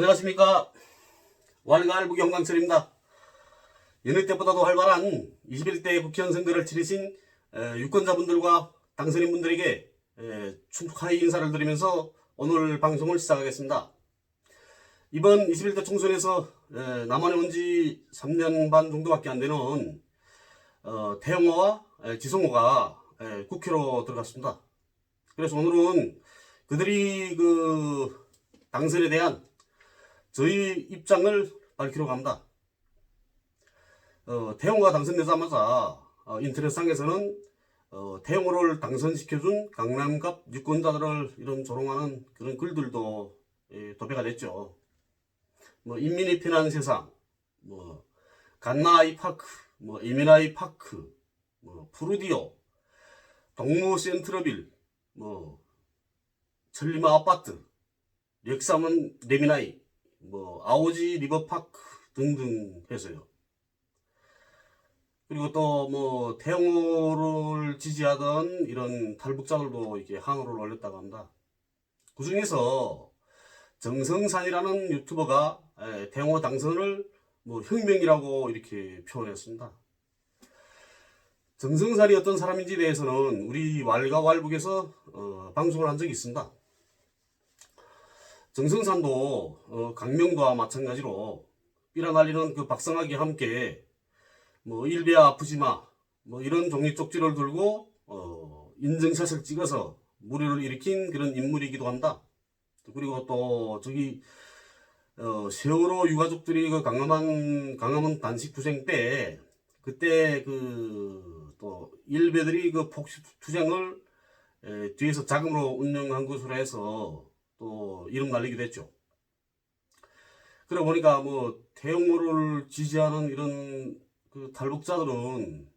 안녕하십니까. wal갈북 영광철입니다. 여느 때보다도 활발한 21대 국회의원 선거를 치르신 에, 유권자분들과 당선인분들에게 에, 축하의 인사를 드리면서 오늘 방송을 시작하겠습니다. 이번 21대 총선에서 에, 남한에 온 지 3년 반 정도밖에 안 되는 어, 태영호와 에, 지성호가 에, 국회로 들어갔습니다. 그래서 오늘은 그들이 그 당선에 대한 저희 입장을 밝히려고 합니다. 어, 태영호가 당선되자마자 어, 인터넷상에서는 어, 태영호를 당선시켜준 강남갑 유권자들을 이런 조롱하는 그런 글들도 예, 도배가 됐죠. 뭐 인민이 편한 세상, 뭐 갓나아이 파크, 뭐 이민아이 파크, 뭐 푸르디오, 동무 센트러빌, 뭐 천리마 아파트, 렉사문 레미나이, 뭐 아오지 리버파크 등등 해서요. 그리고 또 뭐 태영호를 지지하던 이런 탈북자들도 이렇게 항어를 올렸다고 합니다. 그 중에서 정성산이라는 유튜버가 에, 태영호 당선을 뭐 혁명이라고 이렇게 표현했습니다. 정성산이 어떤 사람인지에 대해서는 우리 왈가 왈북에서 어, 방송을 한 적이 있습니다. 정성산도 어, 강명도와 마찬가지로 삐라 날리는 그 박성학이 함께 뭐 일베야 아프지마 뭐 이런 종이 쪽지를 들고 어, 인증샷을 찍어서 무리를 일으킨 그런 인물이기도 한다. 그리고 또 저기 어, 세월호 유가족들이 그 강화만 강화문 단식 투쟁 때 그때 그 또 일베들이 그 폭식 투쟁을 에, 뒤에서 자금으로 운영한 것으로 해서 또 이름 날리기도 했죠. 그래 보니까 뭐 태영호를 지지하는 이런 그 탈북자들은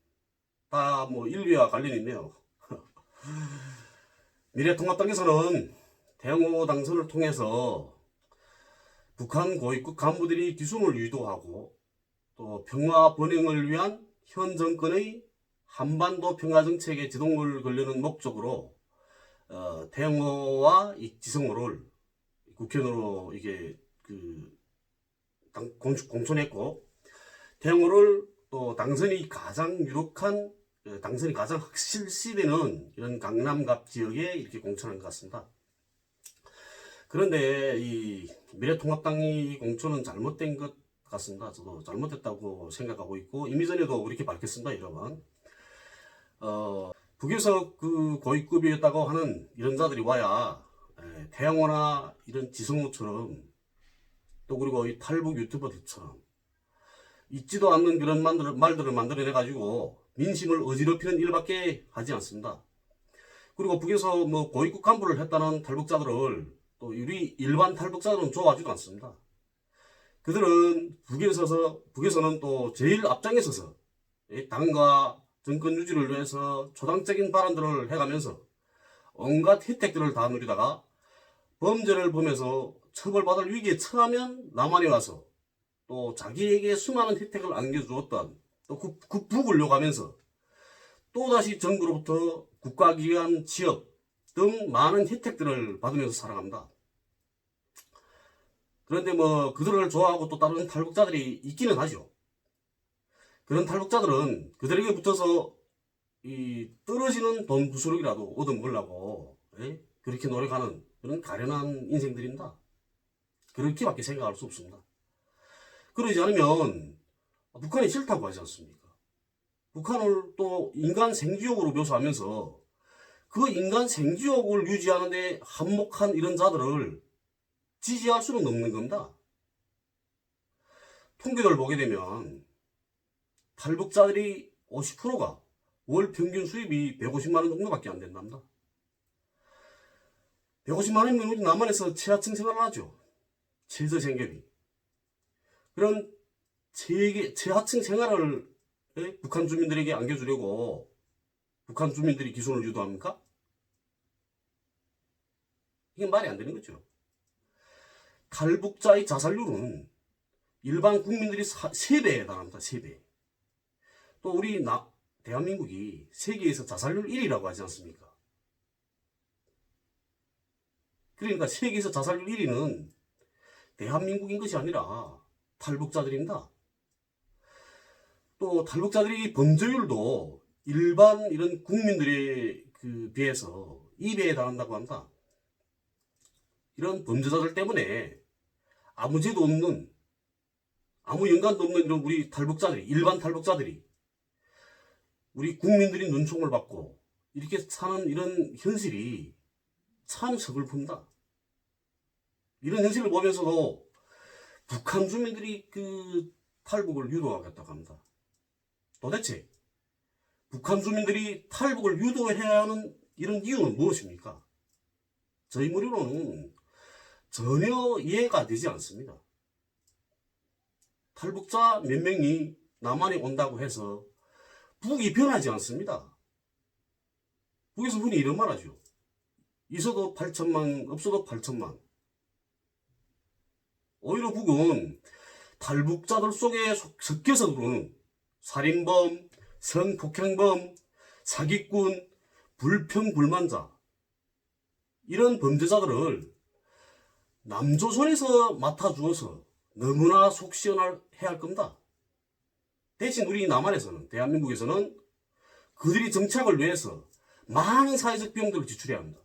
다 뭐 인류와 관련이 있네요. 미래통합당에서는 태영호 당선을 통해서 북한 고위급 간부들이 뒤숨을 유도하고 또 평화 번영을 위한 현 정권의 한반도 평화 정책의 지동을 걸려는 목적으로 어, 태영호와 이 지성호를 국회의원으로 이게 그 당, 공, 공천했고 태영호를 또 당선이 가장 유력한 어, 당선이 가장 확실시되는 이런 강남갑 지역에 이렇게 공천한 것 같습니다. 그런데 이 미래통합당이 이 공천은 잘못된 것 같습니다. 저도 잘못됐다고 생각하고 있고 이미 전에도 이렇게 밝혔습니다, 여러분. 어, 북에서 그 고위급이었다고 하는 이런 자들이 와야 에, 태양호나 이런 지성호처럼 또 그리고 이 탈북 유튜버들처럼 있지도 않는 그런 말들을 만들어내 가지고 민심을 어지럽히는 일밖에 하지 않습니다. 그리고 북에서 뭐 고위급 간부를 했다는 탈북자들을 또 우리 일반 탈북자들은 좋아하지도 않습니다. 그들은 북에 서서 북에서는 또 제일 앞장에 서서 이 당과 정권 유지를 위해서 초당적인 발언들을 해가면서 온갖 혜택들을 다 누리다가 범죄를 보면서 처벌받을 위기에 처하면 남한에 와서 또 자기에게 수많은 혜택을 안겨주었던 또그 그 북을 요구하면서 또다시 정부로부터 국가기관, 지역 등 많은 혜택들을 받으면서 살아갑니다. 그런데 뭐 그들을 좋아하고 또 다른 탈북자들이 있기는 하죠. 그런 탈북자들은 그들에게 붙어서 이 떨어지는 돈 부스러기라도 얻어먹으려고 예? 그렇게 노력하는 그런 가련한 인생들입니다. 그렇게밖에 생각할 수 없습니다. 그러지 않으면 북한이 싫다고 하지 않습니까? 북한을 또 인간 생지옥으로 묘사하면서 그 인간 생지옥을 유지하는데 한몫한 이런 자들을 지지할 수는 없는 겁니다. 통계를 보게 되면 탈북자들이 50%가 월 평균 수입이 150만 원 정도밖에 안 된답니다. 150만 원이면 우리 남한에서 최하층 생활을 하죠. 최저 생계비. 그런 최, 최하층 생활을 예? 북한 주민들에게 안겨주려고 북한 주민들이 기준을 유도합니까? 이게 말이 안 되는 거죠. 탈북자의 자살률은 일반 국민들이 3배에 해당합니다. 3배. 또 우리 나, 대한민국이 세계에서 자살률 1위라고 하지 않습니까? 그러니까 세계에서 자살률 1위는 대한민국인 것이 아니라 탈북자들입니다. 또 탈북자들이 범죄율도 일반 이런 국민들에 그 비해서 2배에 달한다고 한다. 이런 범죄자들 때문에 아무 죄도 없는 아무 연관도 없는 이런 우리 탈북자들이 일반 탈북자들이 우리 국민들이 눈총을 받고 이렇게 사는 이런 현실이 참 서글픕니다. 이런 현실을 보면서도 북한 주민들이 그 탈북을 유도하겠다고 합니다. 도대체 북한 주민들이 탈북을 유도해야 하는 이런 이유는 무엇입니까? 저희 머리로는 전혀 이해가 되지 않습니다. 탈북자 몇 명이 남한에 온다고 해서 북이 변하지 않습니다. 북에서 흔히 이런 말 하죠. 있어도 8천만, 없어도 8천만. 오히려 북은 탈북자들 속에 속- 섞여서 들어오는 살인범, 성폭행범, 사기꾼, 불평불만자 이런 범죄자들을 남조선에서 맡아주어서 너무나 속 시원해야 할 겁니다. 대신 우리 남한에서는 대한민국에서는 그들이 정착을 위해서 많은 사회적 비용들을 지출해야 합니다.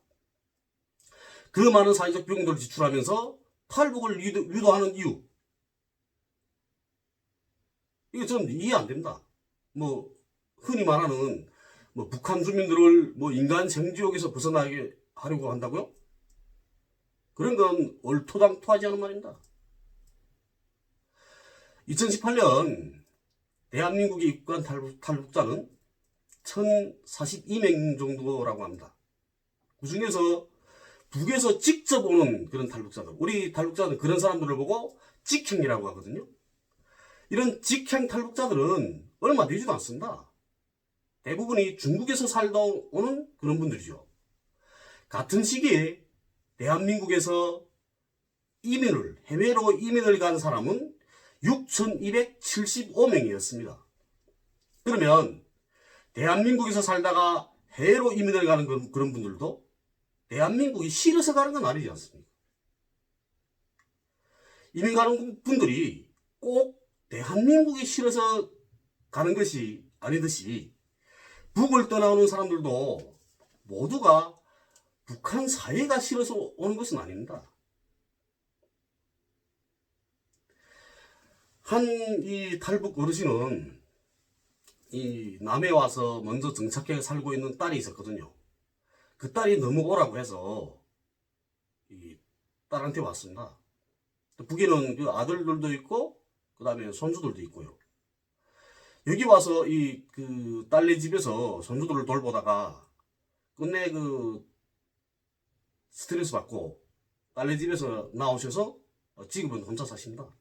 그 많은 사회적 비용들을 지출하면서 탈북을 유도, 유도하는 이유 이거 좀 이해 안 됩니다. 뭐 흔히 말하는 뭐 북한 주민들을 뭐 인간 생지옥에서 벗어나게 하려고 한다고요? 그런 건 얼토당토하지 않은 말입니다. 2018년 대한민국에 입국한 탈북, 탈북 자는 1042명 정도라고 합니다. 그 중에서 북에서 직접 오는 그런 탈북자들, 우리 탈북자는 그런 사람들을 보고 직행이라고 하거든요. 이런 직행 탈북자들은 얼마 되지도 않습니다. 대부분이 중국에서 살다 오는 그런 분들이죠. 같은 시기에 대한민국에서 이민을, 해외로 이민을 간 사람은 6,275명이었습니다. 그러면 대한민국에서 살다가 해외로 이민을 가는 그런, 그런 분들도 대한민국이 싫어서 가는 건 아니지 않습니까? 이민 가는 분들이 꼭 대한민국이 싫어서 가는 것이 아니듯이 북을 떠나오는 사람들도 모두가 북한 사회가 싫어서 오는 것은 아닙니다. 한 이 탈북 어르신은 이 남해 와서 먼저 정착해 살고 있는 딸이 있었거든요. 그 딸이 너무 오라고 해서 이 딸한테 왔습니다. 또 북에는 그 아들들도 있고 그 다음에 손주들도 있고요. 여기 와서 이 그 딸네 집에서 손주들을 돌보다가 끝내 그 스트레스 받고 딸네 집에서 나오셔서 어, 지금은 혼자 사십니다.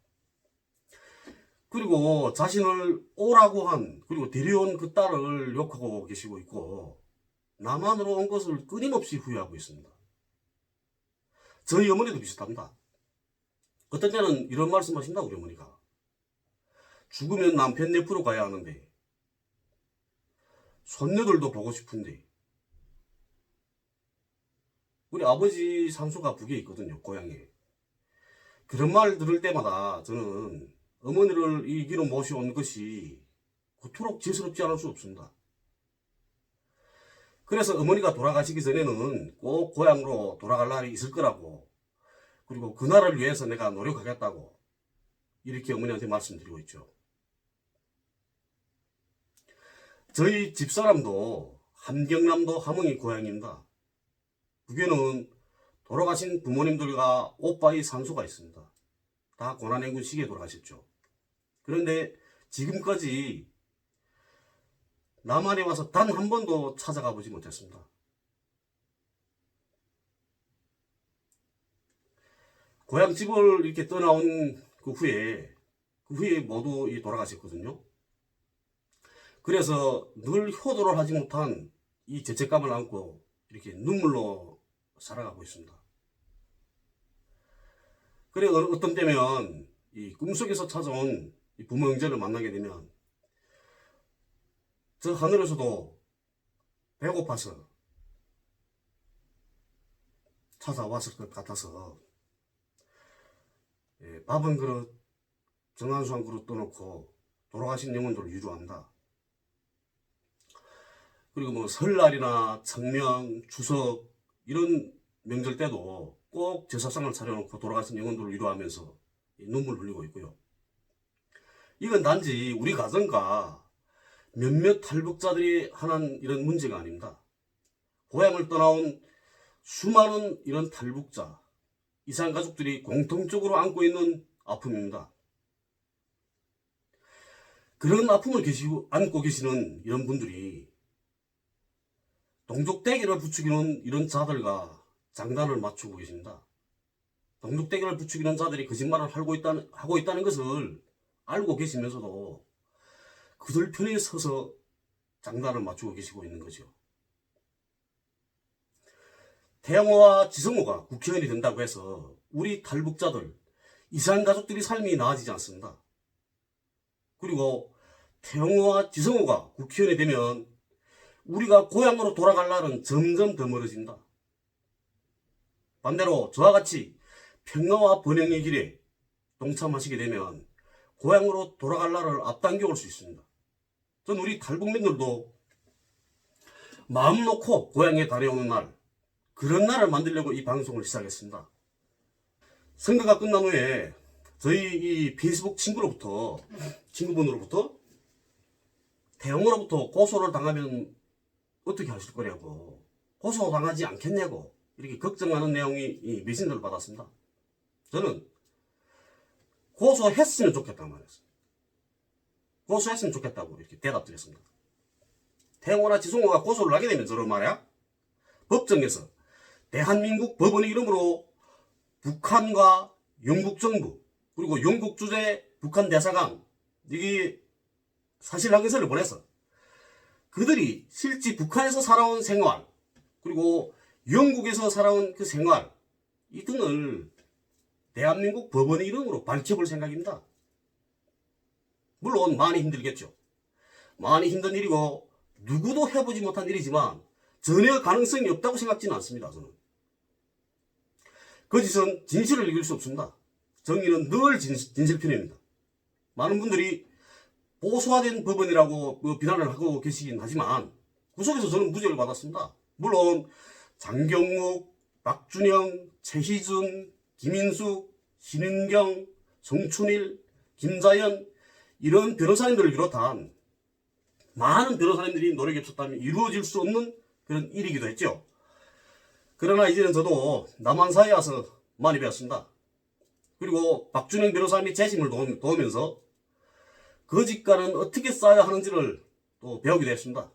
그리고 자신을 오라고 한 그리고 데려온 그 딸을 욕하고 계시고 있고 남한으로 온 것을 끊임없이 후회하고 있습니다. 저희 어머니도 비슷합니다. 어떤 때는 이런 말씀 하신다 우리 어머니가 죽으면 남편 옆으로 가야 하는데 손녀들도 보고 싶은데 우리 아버지 산소가 북에 있거든요 고향에 그런 말 들을 때마다 저는 어머니를 이 길로 모셔온 것이 그토록 죄스럽지 않을 수 없습니다 그래서 어머니가 돌아가시기 전에는 꼭 고향으로 돌아갈 날이 있을 거라고 그리고 그날을 위해서 내가 노력하겠다고 이렇게 어머니한테 말씀드리고 있죠. 저희 집사람도 함경남도 함흥이 고향입니다. 그게는 돌아가신 부모님들과 오빠의 산소가 있습니다. 다 고난행군 시기에 돌아가셨죠. 그런데 지금까지 남한에 와서 단 한 번도 찾아가 보지 못했습니다. 고향 집을 이렇게 떠나온 그 후에 그 후에 모두 이 돌아가셨거든요. 그래서 늘 효도를 하지 못한 이 죄책감을 안고 이렇게 눈물로 살아가고 있습니다. 그래 어떤 때면 이 꿈속에서 찾아온 이 부모 형제를 만나게 되면 저 하늘에서도 배고파서 찾아왔을 것 같아서 예, 밥한 그릇, 정한수 한 그릇 떠놓고 돌아가신 영혼들을 유로한다. 그리고 뭐 설날이나 청명, 추석 이런 명절 때도 꼭 제사상을 차려놓고 돌아가신 영혼들을 위로하면서 눈물 흘리고 있고요. 이건 단지 우리 가정과 몇몇 탈북자들이 하는 이런 문제가 아닙니다. 고향을 떠나온 수많은 이런 탈북자, 이산 가족들이 공통적으로 안고 있는 아픔입니다. 그런 아픔을 계시고, 안고 계시는 이런 분들이 동족 대결을 부추기는 이런 자들과 장단을 맞추고 계십니다. 동족 대결을 부추기는 자들이 거짓말을 하고 있다는, 하고 있다는 것을 알고 계시면서도 그들 편에 서서 장단을 맞추고 계시고 있는 거죠. 태영호와 지성호가 국회의원이 된다고 해서 우리 탈북자들, 이산 가족들이 삶이 나아지지 않습니다. 그리고 태영호와 지성호가 국회의원이 되면 우리가 고향으로 돌아갈 날은 점점 더 멀어진다. 반대로 저와 같이 평화와 번영의 길에 동참하시게 되면 고향으로 돌아갈 날을 앞당겨 올 수 있습니다. 전 우리 탈북민들도 마음 놓고 고향에 달려오는 날, 그런 날을 만들려고 이 방송을 시작했습니다. 선거가 끝난 후에 저희 이 페이스북 친구로부터, 친구분으로부터 대형으로부터 고소를 당하면 어떻게 하실 거냐고, 고소 당하지 않겠냐고, 이렇게 걱정하는 내용이 이 메신저를 받았습니다. 저는 고소했으면 좋겠다는 말이었어요. 고소했으면 좋겠다고 이렇게 대답드렸습니다. 태영호나 지송호가 고소를 하게 되면 저런 말이야. 법정에서 대한민국 법원의 이름으로 북한과 영국 정부 그리고 영국 주재 북한 대사관 이게 사실 확인서를 보내서 그들이 실제 북한에서 살아온 생활 그리고 영국에서 살아온 그 생활 이 등을 대한민국 법원의 이름으로 밝혀볼 생각입니다. 물론 많이 힘들겠죠. 많이 힘든 일이고 누구도 해보지 못한 일이지만 전혀 가능성이 없다고 생각지는 않습니다. 저는. 거짓은 진실을 이길 수 없습니다. 정의는 늘 진실, 진실편입니다. 많은 분들이 보수화된 법원이라고 뭐 비난을 하고 계시긴 하지만 구속에서 저는 무죄를 받았습니다. 물론 장경욱, 박준영, 최희준, 김인숙, 신은경, 정춘일, 김자연 이런 변호사님들을 비롯한 많은 변호사님들이 노력이 없었다면 이루어질 수 없는 그런 일이기도 했죠. 그러나 이제는 저도 남한사에 와서 많이 배웠습니다. 그리고 박준영 변호사님이 재심을 도우- 도우면서 거짓과는 어떻게 싸야 하는지를 또 배우기도 했습니다.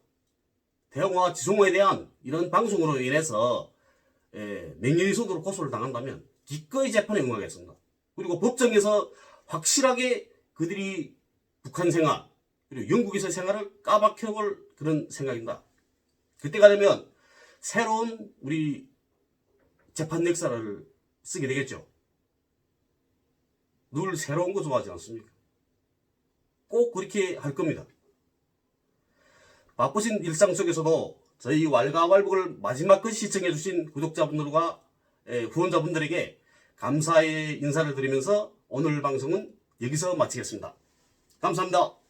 대형과 지송호에 대한 이런 방송으로 인해서 예, 맹렬히소으로 고소를 당한다면 기꺼이 재판에 응하겠습니다. 그리고 법정에서 확실하게 그들이 북한 생활 그리고 영국에서 생활을 까박혀볼 그런 생각입니다. 그때가 되면 새로운 우리 재판 역사를 쓰게 되겠죠. 늘 새로운 거 좋아하지 않습니까? 꼭 그렇게 할 겁니다. 바쁘신 일상 속에서도 저희 왈가왈북을 마지막까지 시청해주신 구독자분들과 예, 후원자분들에게 감사의 인사를 드리면서 오늘 방송은 여기서 마치겠습니다. 감사합니다.